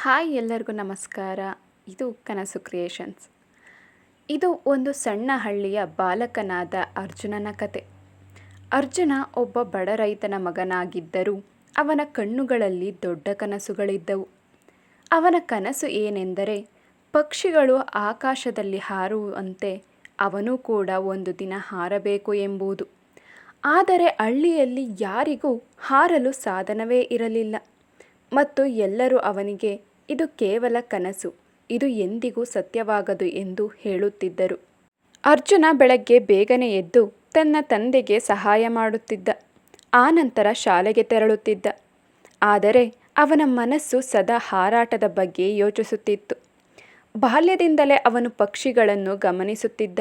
Hi ಎಲ್ಲರಿಗೂ ನಮಸ್ಕಾರ. ಇದು ಕನಸು ಕ್ರಿಯೇಷನ್ಸ್. ಇದು ಒಂದು ಸಣ್ಣ ಹಳ್ಳಿಯ ಬಾಲಕನಾದ ಅರ್ಜುನನ ಕತೆ. ಅರ್ಜುನ ಒಬ್ಬ ಬಡ ರೈತನ ಮಗನಾಗಿದ್ದರೂ ಅವನ ಕಣ್ಣುಗಳಲ್ಲಿ ದೊಡ್ಡ ಕನಸುಗಳಿದ್ದವು. ಅವನ ಕನಸು ಏನೆಂದರೆ ಪಕ್ಷಿಗಳು ಆಕಾಶದಲ್ಲಿ ಹಾರುವಂತೆ ಅವನೂ ಕೂಡ ಒಂದು ದಿನ ಹಾರಬೇಕು ಎಂಬುದು. ಆದರೆ ಹಳ್ಳಿಯಲ್ಲಿ ಯಾರಿಗೂ ಹಾರಲು ಸಾಧನವೇ ಇರಲಿಲ್ಲ. ಮತ್ತು ಎಲ್ಲರೂ ಅವನಿಗೆ, ಇದು ಕೇವಲ ಕನಸು, ಇದು ಎಂದಿಗೂ ಸತ್ಯವಾಗದು ಎಂದು ಹೇಳುತ್ತಿದ್ದರು. ಅರ್ಜುನ ಬೆಳಗ್ಗೆ ಬೇಗನೆ ಎದ್ದು ತನ್ನ ತಂದೆಗೆ ಸಹಾಯ ಮಾಡುತ್ತಿದ್ದ. ಆನಂತರ ಶಾಲೆಗೆ ತೆರಳುತ್ತಿದ್ದ. ಆದರೆ ಅವನ ಮನಸ್ಸು ಸದಾ ಹಾರಾಟದ ಬಗ್ಗೆ ಯೋಚಿಸುತ್ತಿತ್ತು. ಬಾಲ್ಯದಿಂದಲೇ ಅವನು ಪಕ್ಷಿಗಳನ್ನು ಗಮನಿಸುತ್ತಿದ್ದ.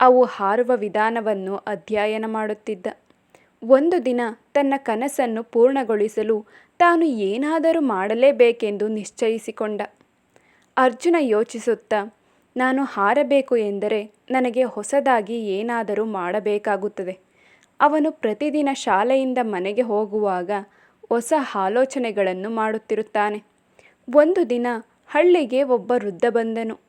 ಅವು ಹಾರುವ ವಿಧಾನವನ್ನು ಅಧ್ಯಯನ ಮಾಡುತ್ತಿದ್ದ. ಒಂದು ದಿನ ತನ್ನ ಕನಸನ್ನು ಪೂರ್ಣಗೊಳಿಸಲು ತಾನು ಏನಾದರೂ ಮಾಡಲೇಬೇಕೆಂದು ನಿಶ್ಚಯಿಸಿಕೊಂಡ. ಅರ್ಜುನ ಯೋಚಿಸುತ್ತಾ, ನಾನು ಹಾರಬೇಕು ಎಂದರೆ ನನಗೆ ಹೊಸದಾಗಿ ಏನಾದರೂ ಮಾಡಬೇಕಾಗುತ್ತದೆ. ಅವನು ಪ್ರತಿದಿನ ಶಾಲೆಯಿಂದ ಮನೆಗೆ ಹೋಗುವಾಗ ಹೊಸ ಆಲೋಚನೆಗಳನ್ನು ಮಾಡುತ್ತಿರುತ್ತಾನೆ. ಒಂದು ದಿನ ಹಳ್ಳಿಗೆ ಒಬ್ಬ ವೃದ್ಧ ಬಂದನು.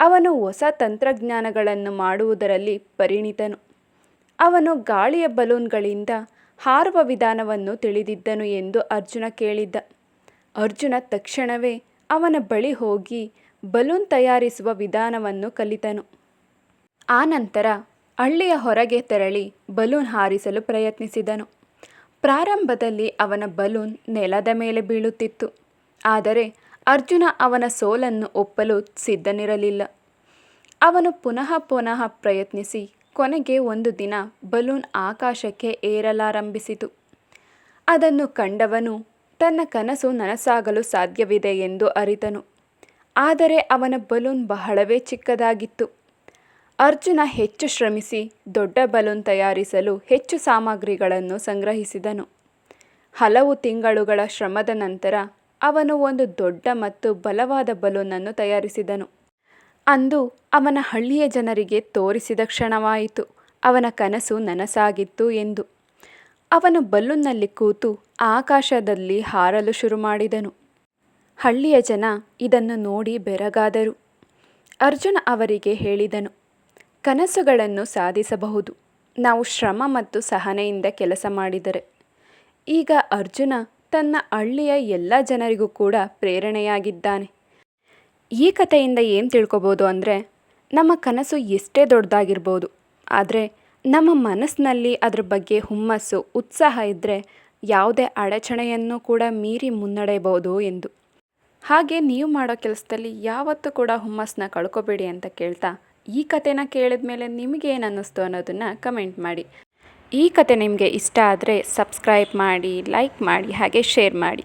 ಅವನು ಹೊಸ ತಂತ್ರಜ್ಞಾನಗಳನ್ನು ಮಾಡುವುದರಲ್ಲಿ ಪರಿಣಿತನು. ಅವನು ಗಾಳಿಯ ಬಲೂನ್ಗಳಿಂದ ಹಾರುವ ವಿಧಾನವನ್ನು ತಿಳಿದಿದ್ದನು ಎಂದು ಅರ್ಜುನ ಕೇಳಿದ್ದ. ಅರ್ಜುನ ತಕ್ಷಣವೇ ಅವನ ಬಳಿ ಹೋಗಿ ಬಲೂನ್ ತಯಾರಿಸುವ ವಿಧಾನವನ್ನು ಕಲಿತನು. ಆನಂತರ ಹಳ್ಳಿಯ ಹೊರಗೆ ತೆರಳಿ ಬಲೂನ್ ಹಾರಿಸಲು ಪ್ರಯತ್ನಿಸಿದನು. ಪ್ರಾರಂಭದಲ್ಲಿ ಅವನ ಬಲೂನ್ ನೆಲದ ಮೇಲೆ ಬೀಳುತ್ತಿತ್ತು. ಆದರೆ ಅರ್ಜುನ ಅವನ ಸೋಲನ್ನು ಒಪ್ಪಲು ಸಿದ್ಧನಿರಲಿಲ್ಲ. ಅವನು ಪುನಃ ಪುನಃ ಪ್ರಯತ್ನಿಸಿ ಕೊನೆಗೆ ಒಂದು ದಿನ ಬಲೂನ್ ಆಕಾಶಕ್ಕೆ ಏರಲಾರಂಭಿಸಿತು. ಅದನ್ನು ಕಂಡವನು, ತನ್ನ ಕನಸು ನನಸಾಗಲು ಸಾಧ್ಯವಿದೆ ಎಂದು ಅರಿತನು. ಆದರೆ ಅವನ ಬಲೂನ್ ಬಹಳವೇ ಚಿಕ್ಕದಾಗಿತ್ತು. ಅರ್ಜುನ ಹೆಚ್ಚು ಶ್ರಮಿಸಿ ದೊಡ್ಡ ಬಲೂನ್ ತಯಾರಿಸಲು ಹೆಚ್ಚು ಸಾಮಗ್ರಿಗಳನ್ನು ಸಂಗ್ರಹಿಸಿದನು. ಹಲವು ತಿಂಗಳುಗಳ ಶ್ರಮದ ನಂತರ ಅವನು ಒಂದು ದೊಡ್ಡ ಮತ್ತು ಬಲವಾದ ಬಲೂನನ್ನು ತಯಾರಿಸಿದನು. ಅಂದು ಅವನ ಹಳ್ಳಿಯ ಜನರಿಗೆ ತೋರಿಸಿದ ಕ್ಷಣವಾಯಿತು. ಅವನ ಕನಸು ನನಸಾಗಿತ್ತು ಎಂದು. ಅವನು ಬಲೂನ್ನಲ್ಲಿ ಕೂತು ಆಕಾಶದಲ್ಲಿ ಹಾರಲು ಶುರು ಮಾಡಿದನು. ಹಳ್ಳಿಯ ಜನ ಇದನ್ನು ನೋಡಿ ಬೆರಗಾದರು. ಅರ್ಜುನ ಅವರಿಗೆ ಹೇಳಿದನು, ಕನಸುಗಳನ್ನು ಸಾಧಿಸಬಹುದು. ನಾವು ಶ್ರಮ ಮತ್ತು ಸಹನೆಯಿಂದ ಕೆಲಸ ಮಾಡಿದರೆ. ಈಗ ಅರ್ಜುನ ತನ್ನ ಹಳ್ಳಿಯ ಎಲ್ಲ ಜನರಿಗೂ ಕೂಡ ಪ್ರೇರಣೆಯಾಗಿದ್ದಾನೆ. ಈ ಕಥೆಯಿಂದ ಏನು ತಿಳ್ಕೊಬೋದು ಅಂದರೆ, ನಮ್ಮ ಕನಸು ಎಷ್ಟೇ ದೊಡ್ಡದಾಗಿರ್ಬೋದು, ಆದರೆ ನಮ್ಮ ಮನಸ್ಸಿನಲ್ಲಿ ಅದ್ರ ಬಗ್ಗೆ ಹುಮ್ಮಸ್ಸು, ಉತ್ಸಾಹ ಇದ್ದರೆ ಯಾವುದೇ ಅಡಚಣೆಯನ್ನು ಕೂಡ ಮೀರಿ ಮುನ್ನಡೆಯಬಹುದು ಎಂದು. ಹಾಗೆ ನೀವು ಮಾಡೋ ಕೆಲಸದಲ್ಲಿ ಯಾವತ್ತೂ ಕೂಡ ಹುಮ್ಮಸ್ಸನ್ನ ಕಳ್ಕೊಬೇಡಿ ಅಂತ ಕೇಳ್ತಾ ಈ ಕಥೆನ ಕೇಳಿದ ಮೇಲೆ ನಿಮಗೇನು ಅನ್ನಿಸ್ತು ಅನ್ನೋದನ್ನು ಕಮೆಂಟ್ ಮಾಡಿ. ಈ ಕತೆ ನಿಮಗೆ ಇಷ್ಟ ಆದರೆ ಸಬ್ಸ್ಕ್ರೈಬ್ ಮಾಡಿ, ಲೈಕ್ ಮಾಡಿ, ಹಾಗೆ ಶೇರ್ ಮಾಡಿ.